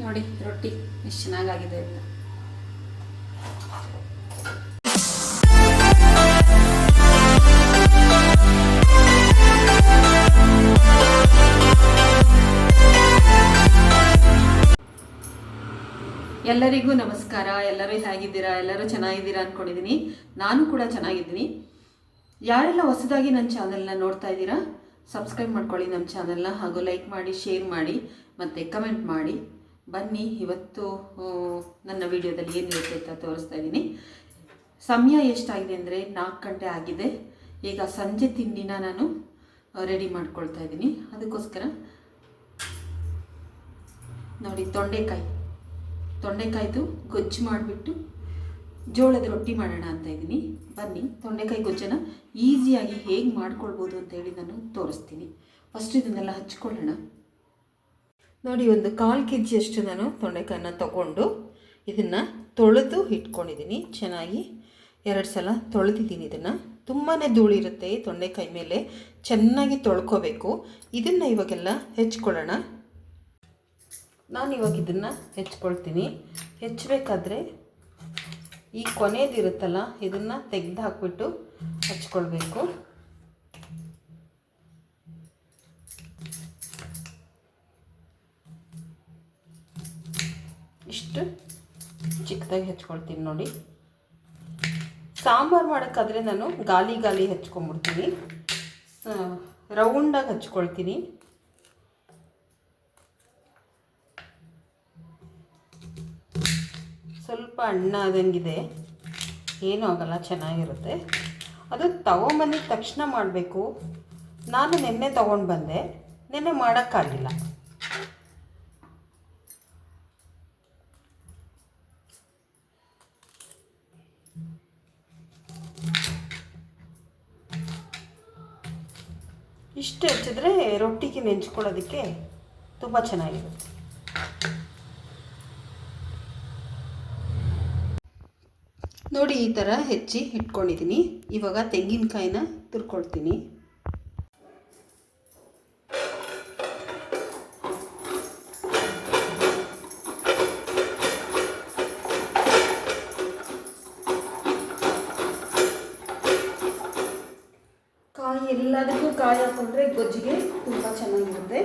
ನೋಡಿ, ರೊಟ್ಟಿ ಎಷ್ಟು ಚೆನ್ನಾಗಾಗಿದೆ ಅಂತ. ಎಲ್ಲರಿಗೂ ನಮಸ್ಕಾರ. ಎಲ್ಲರೂ ಹೇಗಿದ್ದೀರಾ? ಎಲ್ಲರೂ ಚೆನ್ನಾಗಿದ್ದೀರಾ ಅಂದ್ಕೊಂಡಿದ್ದೀನಿ ನಾನು ಕೂಡ ಚೆನ್ನಾಗಿದ್ದೀನಿ. ಯಾರೆಲ್ಲ ಹೊಸದಾಗಿ ನನ್ನ ಚಾನಲ್ನ ನೋಡ್ತಾ ಇದ್ದೀರಾ ಸಬ್ಸ್ಕ್ರೈಬ್ ಮಾಡ್ಕೊಳ್ಳಿ ನಮ್ಮ ಚಾನಲ್ನ ಹಾಗೂ ಲೈಕ್ ಮಾಡಿ ಶೇರ್ ಮಾಡಿ, ಮತ್ತು ಕಮೆಂಟ್ ಮಾಡಿ. ಬನ್ನಿ, ಇವತ್ತು ನನ್ನ ವಿಡಿಯೋದಲ್ಲಿ ಏನಿರುತ್ತೆ ಅಂತ ತೋರಿಸ್ತಾ ಇದ್ದೀನಿ. ಸಮಯ ಎಷ್ಟಾಗಿದೆ ಅಂದರೆ ನಾಲ್ಕು ಗಂಟೆ ಆಗಿದೆ. ಈಗ ಸಂಜೆ ತಿಂಡಿನ ನಾನು ರೆಡಿ ಮಾಡ್ಕೊಳ್ತಾ ಇದ್ದೀನಿ. ಅದಕ್ಕೋಸ್ಕರ ನೋಡಿ, ತೊಂಡೆಕಾಯಿ. ತೊಂಡೆಕಾಯ್ದು ಗೊಜ್ಜು ಮಾಡಿಬಿಟ್ಟು ಜೋಳದ ರೊಟ್ಟಿ ಮಾಡೋಣ ಅಂತ ಇದ್ದೀನಿ. ಬನ್ನಿ, ತೊಂಡೆಕಾಯಿ ಗೊಜ್ಜನ್ನು ಈಸಿಯಾಗಿ ಹೇಗೆ ಮಾಡ್ಕೊಳ್ಬೋದು ಅಂತ ಹೇಳಿ ನಾನು ತೋರಿಸ್ತೀನಿ. ಫಸ್ಟ್ ಇದನ್ನೆಲ್ಲ ಹಚ್ಕೊಳ್ಳೋಣ. ನೋಡಿ, ಒಂದು ಕಾಲು ಕೆ ಜಿಯಷ್ಟು ನಾನು ತೊಂಡೆಕಾಯನ್ನ ತಗೊಂಡು ಇದನ್ನು ತೊಳೆದು ಇಟ್ಕೊಂಡಿದ್ದೀನಿ. ಚೆನ್ನಾಗಿ ಎರಡು ಸಲ ತೊಳೆದಿದ್ದೀನಿ ಇದನ್ನು. ತುಂಬಾ ಧೂಳಿರುತ್ತೆ ತೊಂಡೆಕಾಯಿ ಮೇಲೆ. ಚೆನ್ನಾಗಿ ತೊಳ್ಕೊಬೇಕು. ಇದನ್ನು ಇವಾಗೆಲ್ಲ ಹೆಚ್ಕೊಳ್ಳೋಣ. ನಾನು ಇವಾಗ ಇದನ್ನು ಹೆಚ್ಕೊಳ್ತೀನಿ. ಹೆಚ್ಚಬೇಕಾದ್ರೆ ಈ ಕೊನೆಯದಿರುತ್ತಲ್ಲ ಇದನ್ನು ತೆಗೆದು ಹಾಕ್ಬಿಟ್ಟು ಹಚ್ಕೊಳ್ಬೇಕು. ಇಷ್ಟು. ಚಿಕ್ಕದಾಗಿ ಹೆಚ್ಕೊಳ್ತೀನಿ ನೋಡಿ. ಸಾಂಬಾರು ಮಾಡೋಕ್ಕಾದರೆ ನಾನು ಗಾಲಿ ಗಾಲಿ ಹೆಚ್ಕೊಂಬಿಡ್ತೀನಿ. ರೌಂಡಾಗಿ ಹಚ್ಕೊಳ್ತೀನಿ. ಸ್ವಲ್ಪ ಅಣ್ಣ ಆದಂಗಿದೆ. ಏನೂ ಆಗಲ್ಲ, ಚೆನ್ನಾಗಿರುತ್ತೆ. ಅದು ತಗೊಂಬಂದಿದ ತಕ್ಷಣ ಮಾಡಬೇಕು. ನಾನು ನಿನ್ನೆ ತೊಗೊಂಡು ಬಂದೆ ನಿನ್ನೆ ಮಾಡೋಕ್ಕಾಗಿಲ್ಲ ಇಷ್ಟು ಹೆಚ್ಚಿದ್ರೆ ರೊಟ್ಟಿಗೆ ನೆಂಚ್ಕೊಳ್ಳೋದಕ್ಕೆ ತುಂಬ ಚೆನ್ನಾಗಿರುತ್ತೆ. ನೋಡಿ ಈ ಥರ ಹೆಚ್ಚಿ ಇಟ್ಕೊಂಡಿದ್ದೀನಿ. ಇವಾಗ ತೆಂಗಿನಕಾಯಿನ ತುರ್ಕೊಳ್ತೀನಿ. ಹಾಕೊಂಡ್ರೆ ಗೊಜ್ಜಿಗೆ ತುಂಬ ಚೆನ್ನಾಗಿರುತ್ತೆ.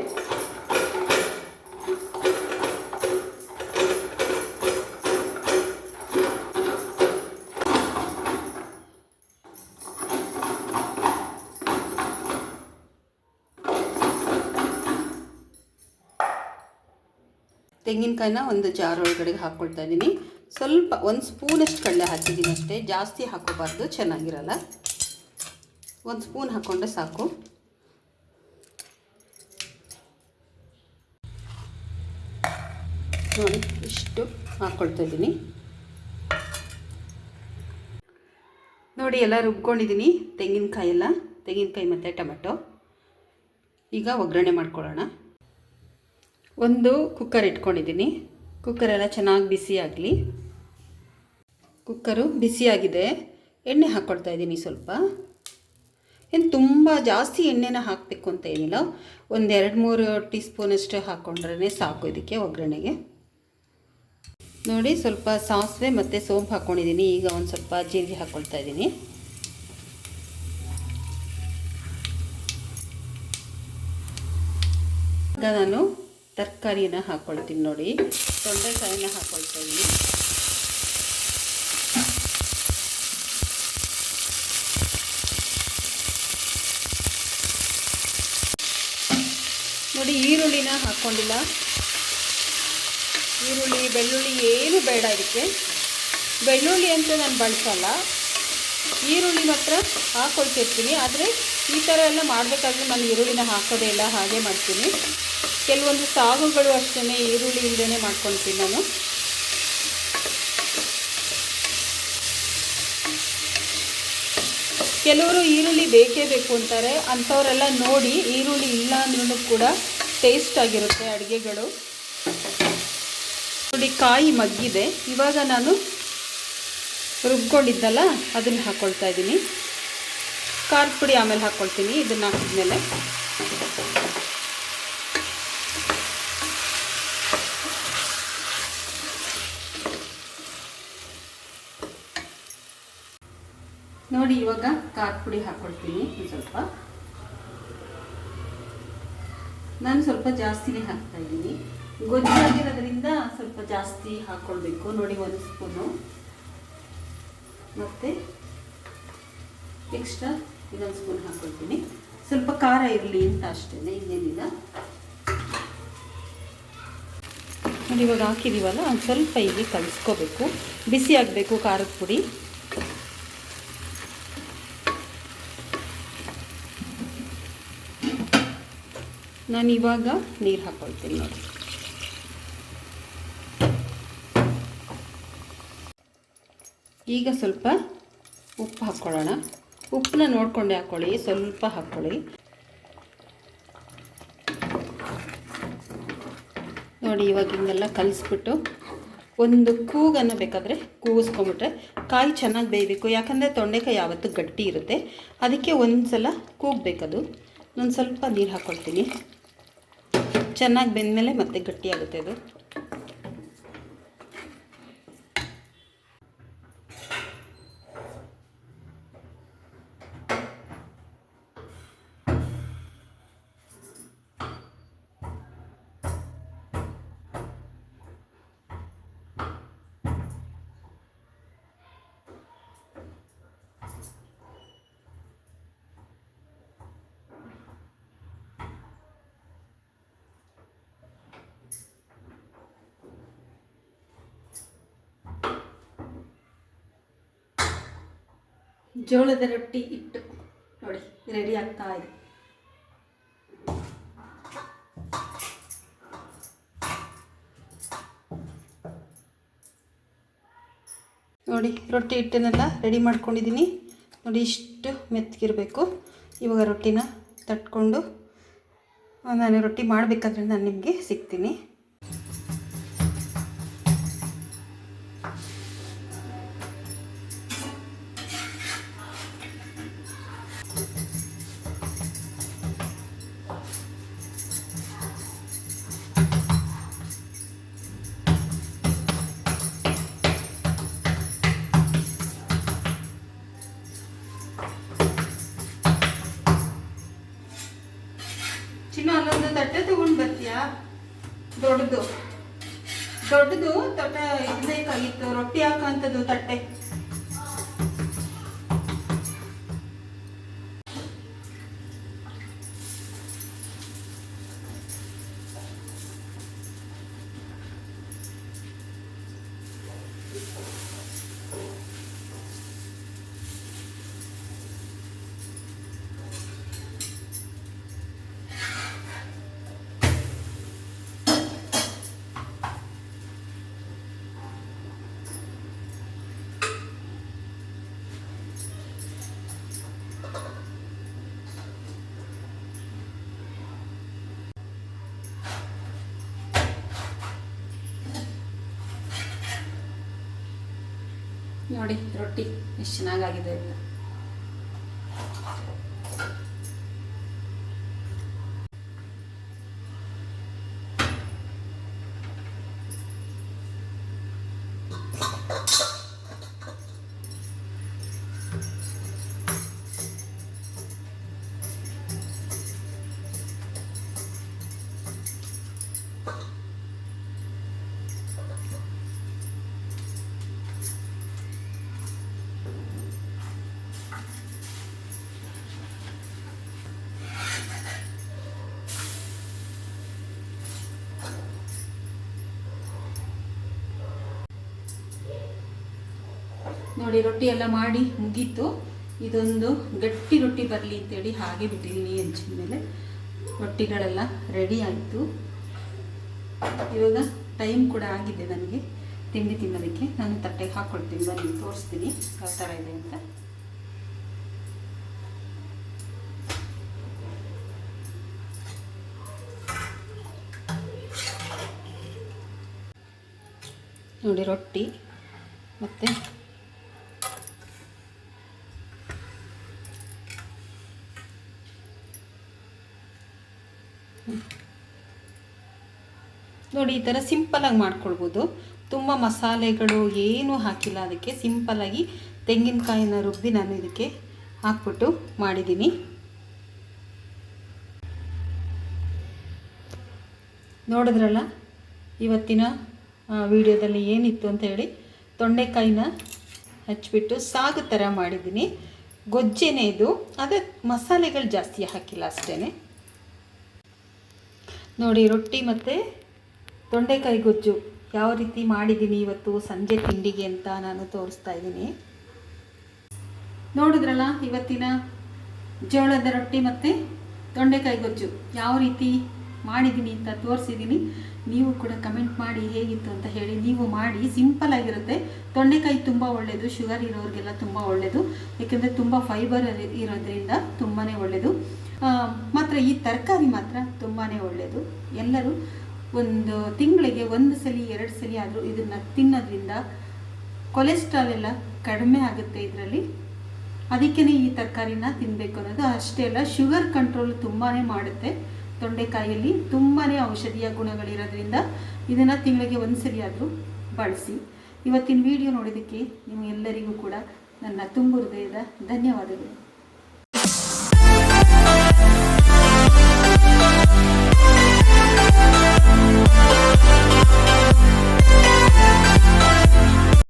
ತೆಂಗಿನಕಾಯಿನ ಒಂದು ಜಾರ್ ಒಳಗಡೆ ಹಾಕ್ಕೊಳ್ತಾ ಇದ್ದೀನಿ. ಸ್ವಲ್ಪ ಒಂದು ಸ್ಪೂನಷ್ಟು ಕಡಲೆ ಹಾಕಿದ್ದೀನಿ ಅಷ್ಟೇ. ಜಾಸ್ತಿ ಹಾಕೋಬಾರ್ದು, ಚೆನ್ನಾಗಿರಲ್ಲ. ಒಂದು ಸ್ಪೂನ್ ಹಾಕ್ಕೊಂಡ್ರೆ ಸಾಕು. ನೋಡಿ, ಇಷ್ಟು ಹಾಕ್ಕೊಳ್ತಾ ಇದ್ದೀನಿ. ನೋಡಿ, ಎಲ್ಲ ರುಬ್ಕೊಂಡಿದ್ದೀನಿ. ತೆಂಗಿನಕಾಯಿ ಎಲ್ಲ, ತೆಂಗಿನಕಾಯಿ ಮತ್ತು ಟೊಮೆಟೊ. ಈಗ ಒಗ್ಗರಣೆ ಮಾಡ್ಕೊಳ್ಳೋಣ. ಒಂದು ಕುಕ್ಕರ್ ಇಟ್ಕೊಂಡಿದ್ದೀನಿ. ಕುಕ್ಕರೆಲ್ಲ ಚೆನ್ನಾಗಿ ಬಿಸಿ ಆಗಲಿ. ಕುಕ್ಕರು ಬಿಸಿಯಾಗಿದೆ ಎಣ್ಣೆ ಹಾಕ್ಕೊಳ್ತಾ ಇದ್ದೀನಿ ಸ್ವಲ್ಪ. ಏನು ತುಂಬ ಜಾಸ್ತಿ ಎಣ್ಣೆನ ಹಾಕಬೇಕು ಅಂತ ಏನಿಲ್ಲ. ಒಂದು ಎರಡು ಮೂರು ಟೀ ಸ್ಪೂನಷ್ಟು ಹಾಕ್ಕೊಂಡ್ರೆ ಸಾಕು ಇದಕ್ಕೆ ಒಗ್ಗರಣೆಗೆ. ನೋಡಿ ಸ್ವಲ್ಪ ಸಾಸಿವೆ ಮತ್ತು ಸೋಂಪು ಹಾಕ್ಕೊಂಡಿದ್ದೀನಿ ಈಗ ಒಂದು ಸ್ವಲ್ಪ ಜೀರಿಗೆ ಹಾಕ್ಕೊಳ್ತಾ ಇದ್ದೀನಿ. ಈಗ ನಾನು ತರಕಾರಿನ ಹಾಕ್ಕೊಳ್ತೀನಿ ನೋಡಿ. ತೊಂಡೆಕಾಯಿನ ಹಾಕ್ಕೊಳ್ತಾ ಇದ್ದೀನಿ. ನೋಡಿ ಈರುಳ್ಳಿನ ಹಾಕ್ಕೊಂಡಿಲ್ಲ ಈರುಳ್ಳಿ, ಬೆಳ್ಳುಳ್ಳಿ ಏನು ಬೇಡ ಇದಕ್ಕೆ. ಬೆಳ್ಳುಳ್ಳಿ ಅಂತ ನಾನು ಬಳಸಲ್ಲ. ಈರುಳ್ಳಿ ಮಾತ್ರ ಹಾಕ್ಕೊಳ್ತಿರ್ತೀನಿ ಆದರೆ ಈ ಥರ ಎಲ್ಲ ಮಾಡಬೇಕಾದ್ರೆ ನಾನು ಈರುಳ್ಳಿನ ಹಾಕೋದೇ ಇಲ್ಲ, ಹಾಗೆ ಮಾಡ್ತೀನಿ. ಕೆಲವೊಂದು ಸಾಗುಗಳು ಅಷ್ಟೇ ಈರುಳ್ಳಿ ಇಲ್ಲದೇ ಮಾಡ್ಕೊಳ್ತೀನಿ ನಾನು. ಕೆಲವರು ಈರುಳ್ಳಿ ಬೇಕೇ ಬೇಕು ಅಂತಾರೆ. ಅಂಥವರೆಲ್ಲ ನೋಡಿ ಈರುಳ್ಳಿ ಇಲ್ಲ ಅಂದ್ರೂ ಕೂಡ ಟೇಸ್ಟ್ ಆಗಿರುತ್ತೆ ಅಡುಗೆಗಳು. ನೋಡಿ ಕಾಯಿ ಮಗ್ಗಿದೆ. ಇವಾಗ ನಾನು ರುಬ್ಕೊಂಡಿದ್ದಲ್ಲ, ಅದನ್ನು ಹಾಕ್ಕೊಳ್ತಾ ಇದ್ದೀನಿ. ಖಾರದ ಪುಡಿ ಆಮೇಲೆ ಹಾಕ್ಕೊಳ್ತೀನಿ ಇದನ್ನು ಹಾಕಿದ್ಮೇಲೆ. ನೋಡಿ, ಇವಾಗ ಖಾರದ ಪುಡಿ ಹಾಕ್ಕೊಳ್ತೀನಿ ಸ್ವಲ್ಪ. ನಾನು ಸ್ವಲ್ಪ ಜಾಸ್ತಿನೇ ಹಾಕ್ತಾ ಇದ್ದೀನಿ. ಗೊಜ್ಜಾಗಿರೋದ್ರಿಂದ ಸ್ವಲ್ಪ ಜಾಸ್ತಿ ಹಾಕ್ಕೊಳ್ಬೇಕು ನೋಡಿ ಒಂದು ಸ್ಪೂನು ಮತ್ತು ಎಕ್ಸ್ಟ್ರಾ ಇದೊಂದು ಸ್ಪೂನ್ ಹಾಕ್ಕೊಳ್ತೀನಿ ಸ್ವಲ್ಪ ಖಾರ ಇರಲಿ ಅಂತ ಅಷ್ಟೇ ಇನ್ನೇನಿಲ್ಲ. ನೋಡಿ, ಇವಾಗ ಹಾಕಿದೀವಲ್ಲ, ಒಂದು ಸ್ವಲ್ಪ ಇಲ್ಲಿ ಕಲಿಸ್ಕೋಬೇಕು. ಬಿಸಿ ಆಗಬೇಕು ಖಾರದ ಪುಡಿ. ನಾನು ಇವಾಗ ನೀರು ಹಾಕ್ಕೊಳ್ತೀನಿ ನೋಡಿ. ಈಗ ಸ್ವಲ್ಪ ಉಪ್ಪು ಹಾಕ್ಕೊಳ್ಳೋಣ. ಉಪ್ಪನ್ನ ನೋಡ್ಕೊಂಡೆ ಹಾಕ್ಕೊಳ್ಳಿ ಸ್ವಲ್ಪ ಹಾಕ್ಕೊಳ್ಳಿ ನೋಡಿ, ಇವಾಗ ಹಿಂಗೆಲ್ಲ ಕಲಿಸ್ಬಿಟ್ಟು ಒಂದು ಕೂಗನ್ನು ಬೇಕಾದರೆ ಕೂಗಿಸ್ಕೊಂಬಿಟ್ರೆ ಕಾಯಿ ಚೆನ್ನಾಗಿ ಬೇಯಬೇಕು. ಯಾಕಂದರೆ ತೊಂಡೆಕಾಯಿ ಯಾವತ್ತೂ ಗಟ್ಟಿ ಇರುತ್ತೆ. ಅದಕ್ಕೆ ಒಂದು ಸಲ ಕೂಗಬೇಕದು. ನಾನು ಸ್ವಲ್ಪ ನೀರು ಹಾಕ್ಕೊಳ್ತೀನಿ ಚೆನ್ನಾಗಿ ಬೆಂದಮೇಲೆ ಮತ್ತೆ ಗಟ್ಟಿಯಾಗುತ್ತೆ ಅದು. ಜೋಳದ ರೊಟ್ಟಿ ಇಟ್ಟು ನೋಡಿ ರೆಡಿ ಆಗ್ತಾ ಇದೆ. ನೋಡಿ, ರೊಟ್ಟಿ ಹಿಟ್ಟನ್ನೆಲ್ಲ ರೆಡಿ ಮಾಡ್ಕೊಂಡಿದ್ದೀನಿ. ನೋಡಿ, ಇಷ್ಟು ಮೆತ್ತಗಿರಬೇಕು ಇವಾಗ ರೊಟ್ಟಿನ ತಟ್ಕೊಂಡು, ನಾನು ರೊಟ್ಟಿ ಮಾಡಬೇಕಾದ್ರೆ ನಾನು ನಿಮಗೆ ಸಿಗ್ತೀನಿ. ದೊಡ್ಡದು. ದೊಡ್ಡದು ತಟ್ಟೆ ಇದು ಬೇಕಾಗಿತ್ತು ರೊಟ್ಟಿ ಹಾಕೋಂಥದ್ದು ತಟ್ಟೆ. ನೋಡಿ ರೊಟ್ಟಿ ಎಷ್ಟು ಚೆನ್ನಾಗಾಗಿದೆ ನೋಡಿ, ರೊಟ್ಟಿ ಎಲ್ಲ ಮಾಡಿ ಮುಗೀತು. ಇದೊಂದು ಗಟ್ಟಿ ರೊಟ್ಟಿ ಬರಲಿ ಅಂತೇಳಿ ಹಾಗೆ ಬಿಟ್ಟಿದ್ದೀನಿ ಹೆಂಚಿನ ಮೇಲೆ. ರೊಟ್ಟಿಗಳೆಲ್ಲ ರೆಡಿ ಆಯಿತು. ಇವಾಗ ಟೈಮ್ ಕೂಡ ಆಗಿದೆ ನನಗೆ. ತಿಂಡಿ ತಿನ್ನೋದಕ್ಕೆ. ನಾನು ತಟ್ಟೆಗೆ ಹಾಕ್ಕೊಳ್ತೀನಿ ಬನ್ನಿ, ತೋರಿಸ್ತೀನಿ ಯಾವ ಥರ ಇದೆ ಅಂತ. ನೋಡಿ, ರೊಟ್ಟಿ ಮತ್ತು ನೋಡಿ, ಈ ಥರ ಸಿಂಪಲಾಗಿ ಮಾಡ್ಕೊಳ್ಬೋದು. ತುಂಬ ಮಸಾಲೆಗಳು ಏನೂ ಹಾಕಿಲ್ಲ. ಅದಕ್ಕೆ ಸಿಂಪಲಾಗಿ ತೆಂಗಿನಕಾಯಿನ ರುಬ್ಬಿ ನಾನು ಇದಕ್ಕೆ ಹಾಕ್ಬಿಟ್ಟು ಮಾಡಿದ್ದೀನಿ. ನೋಡಿದ್ರಲ್ಲ, ಇವತ್ತಿನ ವಿಡಿಯೋದಲ್ಲಿ ಏನಿತ್ತು ಅಂತ ಹೇಳಿ ತೊಂಡೆಕಾಯಿನ ಹಚ್ಚಿಬಿಟ್ಟು ಸಾಗು ಥರ ಮಾಡಿದ್ದೀನಿ. ಗೊಜ್ಜೆನೇ ಇದು. ಅದೇ ಮಸಾಲೆಗಳು ಜಾಸ್ತಿ ಹಾಕಿಲ್ಲ ಅಷ್ಟೇ ನೋಡಿ, ರೊಟ್ಟಿ ಮತ್ತು ತೊಂಡೆಕಾಯಿ ಗೊಜ್ಜು. ಯಾವ ರೀತಿ ಮಾಡಿದ್ದೀನಿ ಇವತ್ತು ಸಂಜೆ ತಿಂಡಿಗೆ ಅಂತ ನಾನು ತೋರಿಸ್ತಾ ಇದ್ದೀನಿ. ನೋಡಿದ್ರಲ್ಲ, ಇವತ್ತಿನ ಜೋಳದ ರೊಟ್ಟಿ ಮತ್ತು ತೊಂಡೆಕಾಯಿ ಗೊಜ್ಜು. ಯಾವ ರೀತಿ ಮಾಡಿದ್ದೀನಿ ಅಂತ ತೋರಿಸಿದ್ದೀನಿ. ನೀವು ಕೂಡ ಕಮೆಂಟ್ ಮಾಡಿ ಹೇಗಿತ್ತು ಅಂತ ಹೇಳಿ ನೀವು ಮಾಡಿ. ಸಿಂಪಲ್ ಆಗಿರುತ್ತೆ. ತೊಂಡೆಕಾಯಿ ತುಂಬ ಒಳ್ಳೆಯದು ಶುಗರ್ ಇರೋರಿಗೆಲ್ಲ ತುಂಬ ಒಳ್ಳೆಯದು ಏಕೆಂದರೆ ತುಂಬ ಫೈಬರ್ ಇರೋದ್ರಿಂದ ತುಂಬಾ ಒಳ್ಳೆಯದು ಮಾತ್ರ ಈ ತರಕಾರಿ ಮಾತ್ರ ತುಂಬಾ ಒಳ್ಳೆಯದು ಎಲ್ಲರೂ ಒಂದು ತಿಂಗಳಿಗೆ ಒಂದು ಸಲ, ಎರಡು ಸಲ ಆದರೂ ಇದನ್ನು ತಿನ್ನೋದ್ರಿಂದ ಕೊಲೆಸ್ಟ್ರಾಲ್ ಎಲ್ಲ ಕಡಿಮೆ ಆಗುತ್ತೆ ಇದರಲ್ಲಿ. ಅದಕ್ಕೇ ಈ ತರಕಾರಿನ ತಿನ್ನಬೇಕು ಅನ್ನೋದು. ಅಷ್ಟೇ ಅಲ್ಲ ಶುಗರ್ ಕಂಟ್ರೋಲ್ ತುಂಬಾ ಮಾಡುತ್ತೆ. ತೊಂಡೆಕಾಯಿಯಲ್ಲಿ ತುಂಬಾ ಔಷಧೀಯ ಗುಣಗಳಿರೋದ್ರಿಂದ ಇದನ್ನು ತಿಂಗಳಿಗೆ ಒಂದು ಸರಿ ಆದರೂ ಬಳಸಿ. ಇವತ್ತಿನ ವಿಡಿಯೋ ನೋಡಿದ್ದಕ್ಕೆ ನಿಮ್ಮೆಲ್ಲರಿಗೂ ಕೂಡ ನನ್ನ ತುಂಬು ಹೃದಯದ ಧನ್ಯವಾದಗಳು.